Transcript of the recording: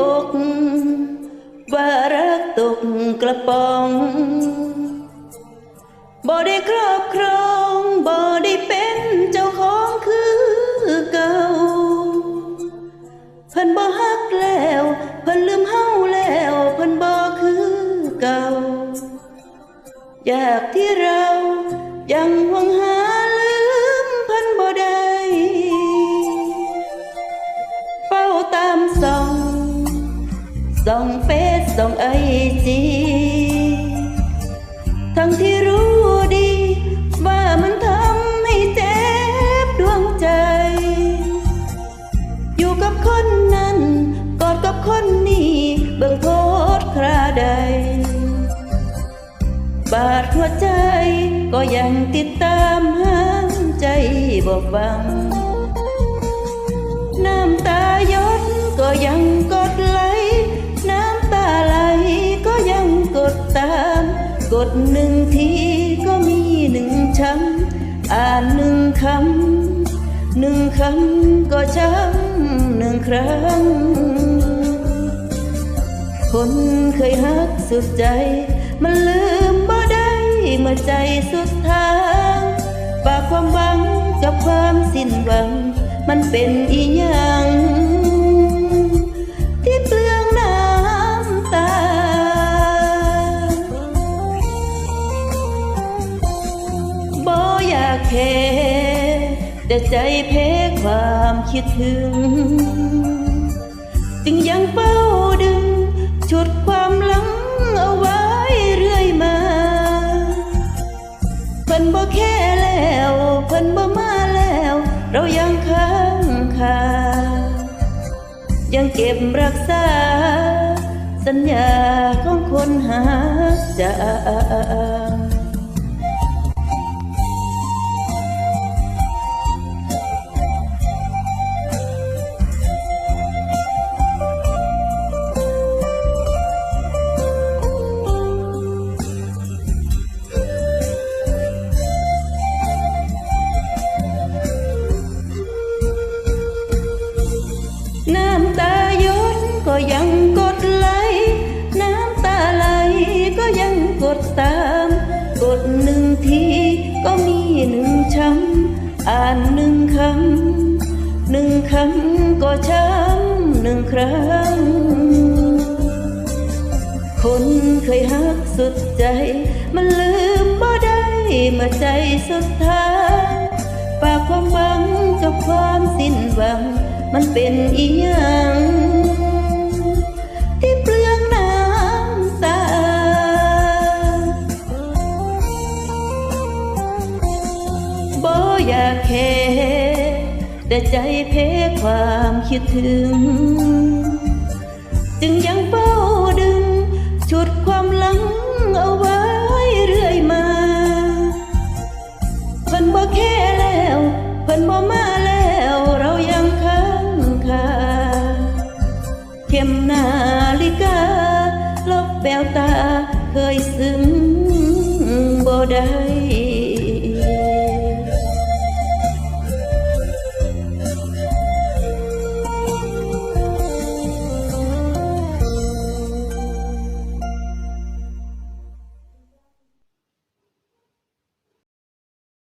อก ว่ารักตกกระป๋องบ่ได้ครอบครองบ่ได้เป็นเจ้าของคือเก่าพันบ่ฮักแล้วพันลืมเฮาแล้วพันบ่คือเก่าอยากที่เรายังหวังห ส่องเฟซส่องไอจีทั้งที่รู้ดี ว่ามันทำให้เจ็บดวงใจ อยู่กับคนนั้น กอดกับคนนี้เบิ่งโพสต์คราใด บาดหัวใจก็ยังติดตามหาใจบอกบัง น้ำตายดก็ยังกดไหล กดตามกดหนึ่งทีก็มีหนึ่งช้ำอ่านหนึ่งคำหนึ่งคำก็ช้ำหนึ่งครั้ง คนเคยฮักสุดใจ มันลืมบ่ได้เมื่อใจสุดทางฝากความหวังกับความสิ้นหวัง มันเป็นอีหยังากแค่แต่ใจแพ้ความคิดถึง จึงยังเฝ้าดึง ชุดความหลังเอาไว้เรื่อยมาเพิ่นบ่แค่แล้วเพิ่นบ่มาแล้ว เรายังค้างคายังเก็บรักษา สัญญาของคนหาจาง หนึ่งช้ำอ่านหนึ่งคำหนึ่งคำก็ช้ำหนึ่งครั้ง คนเคยฮักสุดใจ มันลืมบ่ได้เมื่อใจสุดท้ายฝากความหวังกับความสิ้นหวัง มันเป็นอีหยัง อยากแค่แต่ใจเพ้ความคิดถึง จึงยังเฝ้าดึง ชุดความหลังเอาไว้เรื่อยมาเพิ่นบ่แค่แล้วเพิ่นบ่มาแล้วเรายังค้างคาเข็มนาฬิกาลบแววตาเคยซึ้งบ่ได้